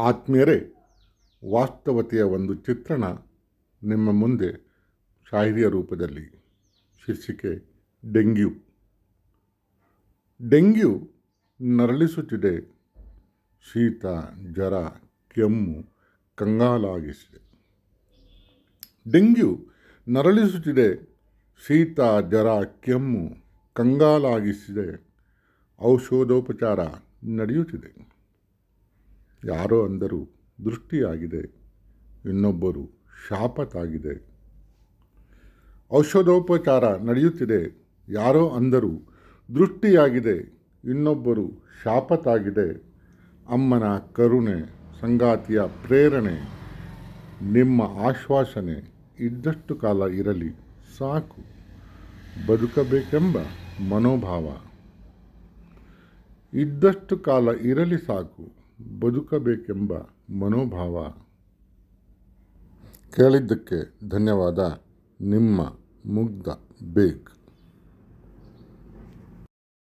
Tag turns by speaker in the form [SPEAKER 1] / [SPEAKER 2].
[SPEAKER 1] ಆತ್ಮೀಯರೇ, ವಾಸ್ತವತೆಯ ಒಂದು ಚಿತ್ರಣ ನಿಮ್ಮ ಮುಂದೆ ಶಾಹಿರಿಯ ರೂಪದಲ್ಲಿ. ಶೀರ್ಷಿಕೆ, ಡೆಂಗ್ಯೂ. ಡೆಂಗ್ಯೂ ನರಳಿಸುತ್ತಿದೆ. ಶೀತ, ಜ್ವರ, ಕೆಮ್ಮು, ಕಂಗಾಲಾಗಿಸಿದೆ. ಡೆಂಗ್ಯೂ ನರಳಿಸುತ್ತಿದೆ. ಶೀತ, ಜ್ವರ, ಕೆಮ್ಮು, ಕಂಗಾಲಾಗಿಸಿದೆ. ಔಷಧೋಪಚಾರ ನಡೆಯುತ್ತಿದೆ. ಯಾರೋ ಅಂದರು, ದೃಷ್ಟಿಯಾಗಿದೆ, ಇನ್ನೊಬ್ಬರು ಶಾಪತಾಗಿದೆ ಔಷಧೋಪಚಾರ ನಡೆಯುತ್ತಿದೆ. ಯಾರೋ ಅಂದರು, ದೃಷ್ಟಿಯಾಗಿದೆ, ಇನ್ನೊಬ್ಬರು ಶಾಪತಾಗಿದೆ ಅಮ್ಮನ ಕರುಣೆ, ಸಂಗಾತಿಯ ಪ್ರೇರಣೆ, ನಿಮ್ಮ ಆಶ್ವಾಸನೆ ಇದ್ದಷ್ಟು ಕಾಲ ಇರಲಿ, ಸಾಕು. ಬದುಕಬೇಕೆಂಬ ಮನೋಭಾವ. ಇದ್ದಷ್ಟು ಕಾಲ ಇರಲಿ, ಸಾಕು. ಬದುಕಬೇಕೆಂಬ ಮನೋಭಾವ. ಕೇಳಿದ್ದಕ್ಕೆ ಧನ್ಯವಾದ. ನಿಮ್ಮ ಮುಗ್ಧ ಬೇಗ್.